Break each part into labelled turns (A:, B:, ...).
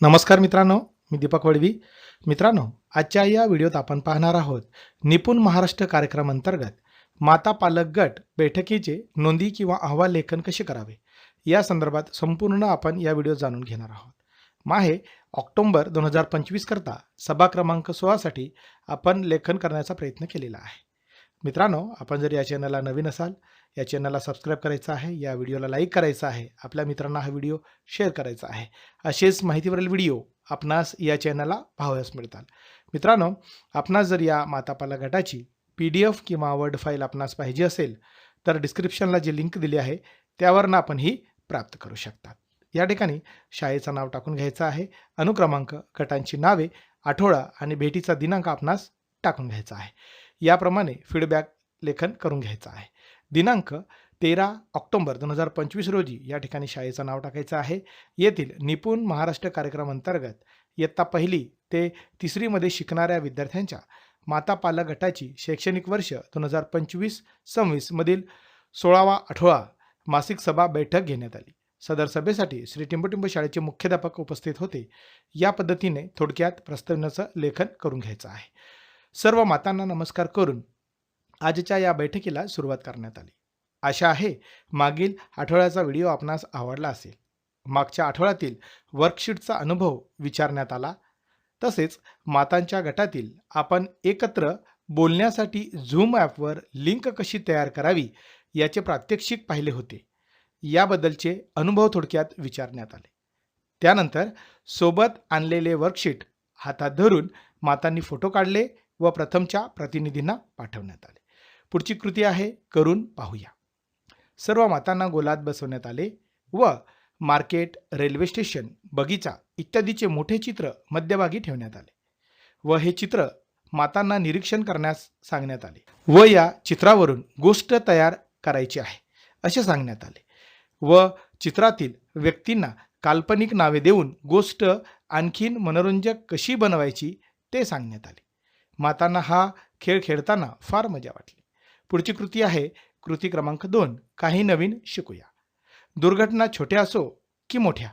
A: नमस्कार मित्रांनो मी दीपक वडवी. मित्रांनो आजच्या या व्हिडिओत आपण पाहणार आहोत निपुण महाराष्ट्र कार्यक्रम अंतर्गत माता पालक गट बैठकीचे नोंदी किंवा अहवाल लेखन कसे करावे? या संदर्भात संपूर्ण आपण या व्हिडिओ जाणून घेणार आहोत. माहे ऑक्टोंबर दोन हजार पंचवीस करता सभा क्रमांक सोळासाठी आपण लेखन करण्याचा प्रयत्न केलेला आहे. मित्रांनो आपण जर या चॅनलला नवीन असाल या चॅनलला सबस्क्राईब करायचं आहे या व्हिडिओला लाईक करायचा आहे आपल्या मित्रांना हा व्हिडिओ शेअर करायचा आहे. असेच माहितीवरील व्हिडिओ आपणास या चॅनलला पाहावयास मिळतात. मित्रांनो आपणास जर या मातापाला गटाची पी डी एफ किंवा वर्ड फाईल आपणास पाहिजे असेल तर डिस्क्रिप्शनला जी लिंक दिली आहे त्यावरनं आपण ही प्राप्त करू शकतात या ठिकाणी शाळेचं नाव टाकून घ्यायचं आहे अनुक्रमांक गटांची नावे आठवडा आणि भेटीचा दिनांक आपणास टाकून घ्यायचा आहे. याप्रमाणे फीडबॅक लेखन करून घ्यायचं आहे. दिनांक तेरा ऑक्टोबर दोन हजार पंचवीस रोजी या ठिकाणी शाळेचं नाव टाकायचं आहे. येथील निपुण महाराष्ट्र कार्यक्रम अंतर्गत इयत्ता पहिली ते तिसरीमध्ये शिकणाऱ्या विद्यार्थ्यांच्या माता पालक गटाची शैक्षणिक वर्ष दोन हजार पंचवीस सव्वीसमधील सोळावा आठवडा मासिक सभा बैठक घेण्यात आली. सदर सभेसाठी श्री टिंबटिंब शाळेचे मुख्याध्यापक उपस्थित होते. या पद्धतीने थोडक्यात प्रस्तावनेचं लेखन करून घ्यायचं आहे. सर्व मातांना नमस्कार करून आजच्या या बैठकीला सुरुवात करण्यात आली. आशा आहे मागील आठवड्याचा व्हिडिओ आपणास आवडला असेल. मागच्या आठवड्यातील वर्कशीटचा अनुभव विचारण्यात आला. तसेच मातांच्या गटातील आपण एकत्र बोलण्यासाठी झूम ॲपवर लिंक कशी तयार करावी याचे प्रात्यक्षिक पाहिले होते. याबद्दलचे अनुभव थोडक्यात विचारण्यात आले. त्यानंतर सोबत आणलेले वर्कशीट हातात धरून मातांनी फोटो काढले व प्रथमच्या प्रतिनिधींना पाठवण्यात आले. पुढची कृती आहे करून पाहूया. सर्व मातांना गोलात बसवण्यात आले व मार्केट रेल्वे स्टेशन बगीचा इत्यादीचे मोठे चित्र मध्यभागी ठेवण्यात आले व हे चित्र मातांना निरीक्षण करण्यास सांगण्यात आले व या चित्रावरून गोष्ट तयार करायची आहे असे सांगण्यात आले व चित्रातील व्यक्तींना काल्पनिक नावे देऊन गोष्ट आणखीन मनोरंजक कशी बनवायची ते सांगण्यात आले. मातांना हा खेळ खेळताना फार मजा वाटली. पुढची कृती आहे कृती क्रमांक दोन. काही नवीन शिकूया. दुर्घटना छोट्या असो की मोठ्या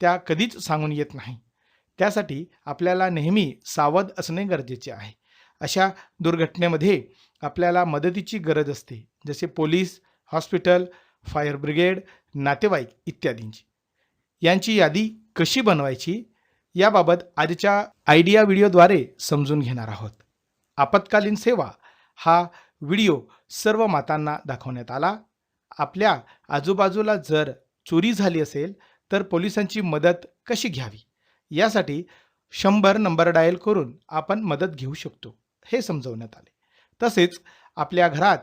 A: त्या कधीच सांगून येत नाही. त्यासाठी आपल्याला नेहमी सावध असणे गरजेचे आहे. अशा दुर्घटनेमध्ये आपल्याला मदतीची गरज असते जसे पोलीस हॉस्पिटल फायर ब्रिगेड नातेवाईक इत्यादींची. यांची यादी कशी बनवायची? याबाबत आजच्या आयडिया व्हिडिओद्वारे समजून घेणार आहोत. आपत्कालीन सेवा हा व्हिडिओ सर्व मातांना दाखवण्यात आला. आपल्या आजूबाजूला जर चोरी झाली असेल तर पोलिसांची मदत कशी घ्यावी? यासाठी शंभर नंबर डायल करून आपण मदत घेऊ शकतो हे समजवण्यात आले. तसेच आपल्या घरात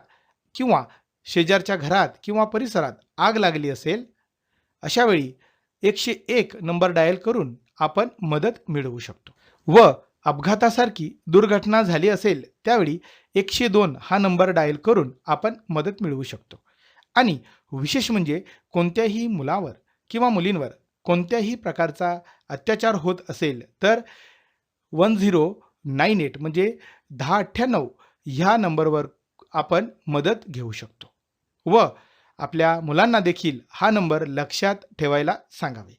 A: किंवा शेजारच्या घरात किंवा परिसरात आग लागली असेल अशावेळी एकशे एक नंबर डायल करून आपण मदत मिळवू शकतो. व अपघातासारखी दुर्घटना झाली असेल त्यावेळी एकशे दोन हा नंबर डायल करून आपण मदत मिळवू शकतो. आणि विशेष म्हणजे कोणत्याही मुलावर किंवा मुलींवर कोणत्याही प्रकारचा अत्याचार होत असेल तर वन झिरो नाईन एट म्हणजे दहा अठ्ठ्याण्णव ह्या नंबरवर आपण मदत घेऊ शकतो. व आपल्या मुलांना देखील हा नंबर लक्षात ठेवायला सांगावे.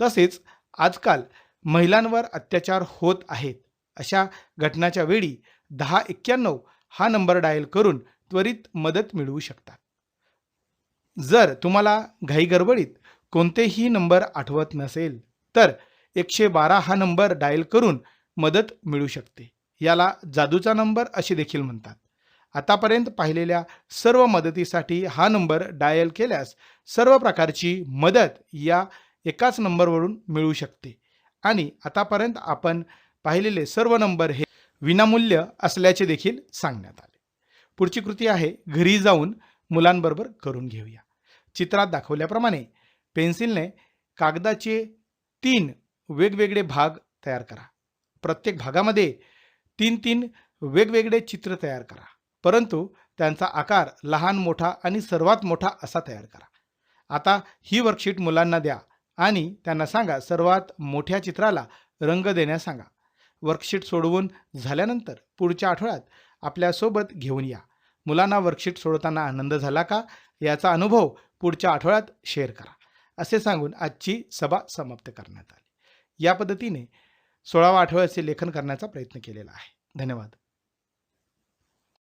A: तसेच आजकाल महिलांवर अत्याचार होत आहेत. अशा घटनाच्या वेळी दहा एक्क्याण्णव हा नंबर डायल करून त्वरित मदत मिळवू शकतात. जर तुम्हाला घाईगडबडीत कोणतेही नंबर आठवत नसेल तर एकशे बारा हा नंबर डायल करून मदत मिळू शकते. याला जादूचा नंबर असे देखील म्हणतात. आतापर्यंत पाहिलेल्या सर्व मदतीसाठी हा नंबर डायल केल्यास सर्व प्रकारची मदत या एकाच नंबरवरून मिळू शकते. आणि आतापर्यंत आपण पाहिलेले सर्व नंबर हे विनामूल्य असल्याचे देखील सांगण्यात आले. पुढची कृती आहे घरी जाऊन मुलांबरोबर करून घेऊया. चित्रात दाखवल्याप्रमाणे पेन्सिलने कागदाचे तीन वेगवेगळे भाग तयार करा. प्रत्येक भागामध्ये तीन तीन वेगवेगळे चित्र तयार करा. परंतु त्यांचा आकार लहान मोठा आणि सर्वात मोठा असा तयार करा. आता ही वर्कशीट मुलांना द्या. आणि त्यांना सांगा सर्वात मोठ्या चित्राला रंग देण्यास सांगा. वर्कशीट सोडवून झाल्यानंतर पुढच्या आठवड्यात आपल्यासोबत घेऊन या. मुलांना वर्कशीट सोडवताना आनंद झाला का? याचा अनुभव पुढच्या आठवड्यात शेअर करा. असे सांगून आजची सभा समाप्त करण्यात आली. या पद्धतीने सोळावा आठवड्याचे लेखन करण्याचा प्रयत्न केलेला आहे. धन्यवाद.